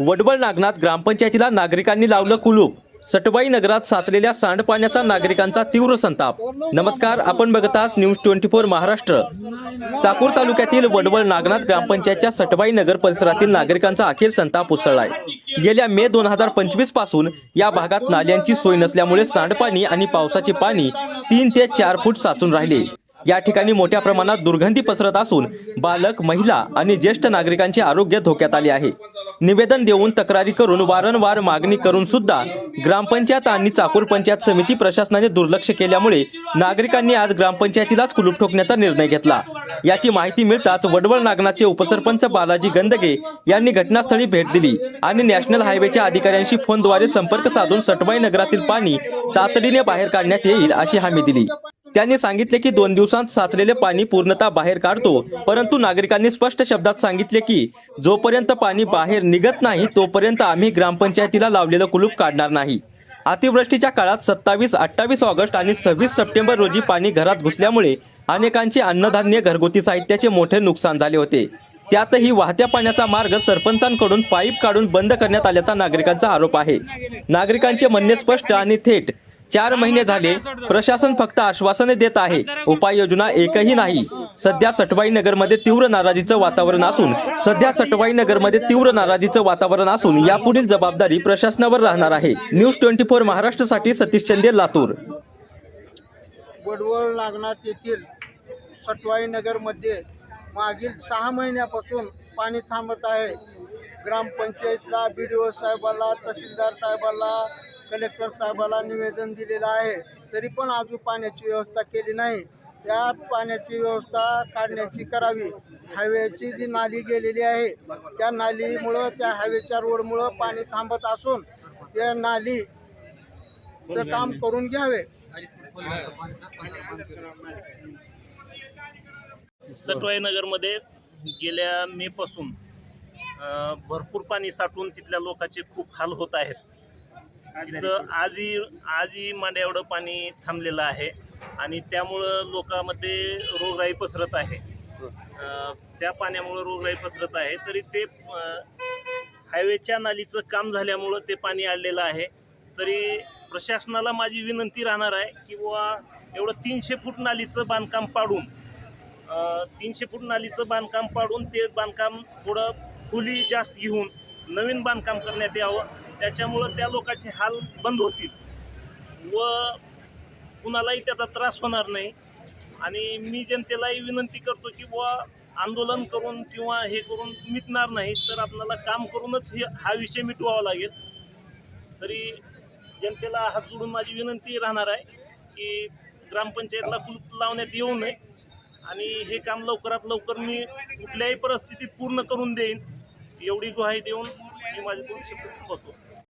वडवळ नागनाथ ग्रामपंचायतीला नागरिकांनी लावलं कुलूप. सटवाई नगरात साचलेल्या सांडपाण्याचा नागरिकांचा तीव्र संताप. नमस्कार आपण बघत आहात news twenty four Maharashtra. Chakur तालुक्यातील वडवळ नागनाथ ग्रामपंचायतच्या सटवाई नगर परिसरातील नागरिकांचा अखेर संताप उसळलाय. गेल्या मे दोन हजार पंचवीसपासून या भागात नाल्यांची सोय नसल्यामुळे सांडपाणी आणि पावसाचे पाणी तीन ते चार फूट साचून राहिले. या ठिकाणी मोठ्या प्रमाणात दुर्गंधी पसरत असून बालक महिला आणि ज्येष्ठ नागरिकांचे आरोग्य धोक्यात आले आहे. निवेदन देऊन तक्रारी करून वारंवार मागणी करून सुद्धा ग्रामपंचायत आणि चाकूर पंचायत समिती प्रशासनाने दुर्लक्ष केल्यामुळे नागरिकांनी आज ग्रामपंचायतीलाच कुलूप ठोकण्याचा निर्णय घेतला. याची माहिती मिळताच वडवळ नागनाथचे उपसरपंच बालाजी गंदगे यांनी घटनास्थळी भेट दिली आणि नॅशनल हायवेच्या अधिकाऱ्यांशी फोनद्वारे संपर्क साधून सटवाई नगरातील पाणी तातडीने बाहेर काढण्यात येईल अशी हमी दिली. त्यांनी सांगितले की दोन दिवसांत साचलेले पाणी पूर्णतः बाहेर काढतो. परंतु नागरिकांनी स्पष्ट शब्दात सांगितले की जोपर्यंत पाणी बाहेर निघत नाही तोपर्यंत आम्ही ग्रामपंचायतीला लावलेलं कुलूप काढणार नाही. अतिवृष्टीच्या काळात सत्तावीस अठ्ठावीस ऑगस्ट आणि सव्वीस सप्टेंबर रोजी पाणी घरात घुसल्यामुळे अनेकांचे अन्नधान्य घरगुती साहित्याचे मोठे नुकसान झाले होते. त्यातही वाहत्या पाण्याचा मार्ग सरपंचांकडून पाईप काढून बंद करण्यात आल्याचा नागरिकांचा आरोप आहे. नागरिकांचे म्हणणे स्पष्ट आणि थेट चार महिने झाले प्रशासन फक्त आश्वासने देत आहे. उपाययोजना एकही नाही. सध्या सटवाई नगरमध्ये तीव्र नाराजीचं वातावरण असून सध्या सटवाई नगरमध्ये तीव्र नाराजीचं वातावरण असून यापुढील जबाबदारी प्रशासनावर राहणार आहे. न्यूज ट्वेंटी फोर महाराष्ट्रासाठी सतीश चंदे लातूर. वडवळ नागनाथ येथील सटवाई नगरमध्ये मागील सहा महिन्यापासून पाणी थांबत आहे. ग्रामपंचायतला बी डी ओ साहेबाला तहसीलदार साहेबाला कलेक्टर साहेबाला निवेदन दिलेलं आहे. तरी पण अजून पाण्याची व्यवस्था केली नाही. त्या पाण्याची व्यवस्था काढण्याची करावी. हायवेची जी नाली गेलेली आहे त्या नालीमुळं त्या हायवेच्या रोडमुळं पाणी थांबत असून त्या नाली काम करून घ्यावे. सटवाई नगरमध्ये गेल्या मे पासून भरपूर पाणी साठून तिथल्या लोकांचे खूप हाल होत आहेत. तिथं आजही आजही मांड्या एवढं पाणी थांबलेलं आहे आणि त्यामुळं लोकांमध्ये रोगराई पसरत आहे. त्या पाण्यामुळं रोगराई पसरत आहे. तरी ते हायवेच्या नालीचं काम झाल्यामुळं ते पाणी आणलेलं आहे. तरी प्रशासनाला माझी विनंती राहणार आहे की बुवा एवढं तीनशे फूट नालीचं बांधकाम पाडून तीनशे फूट नालीचं बांधकाम पाडून ते बांधकाम थोडं खोली जास्त घेऊन नवीन बांधकाम करण्यात यावं. त्याच्यामुळं त्या लोकांचे हाल बंद होतील. व कुणालाही त्याचा त्रास होणार नाही. आणि मी जनतेलाही विनंती करतो की बुवा आंदोलन करून किंवा हे करून मिटणार नाही तर आपल्याला काम करूनच हे हा विषय मिटवावा लागेल. तरी जनतेला हात जोडून माझी विनंती राहणार आहे की ग्रामपंचायतला कुलूप लावण्यात येऊ नये. आणि हे काम लवकरात लवकर मी कुठल्याही परिस्थितीत पूर्ण करून देईन. एवढी ग्वाही देऊन मी माझ्याकडून दोन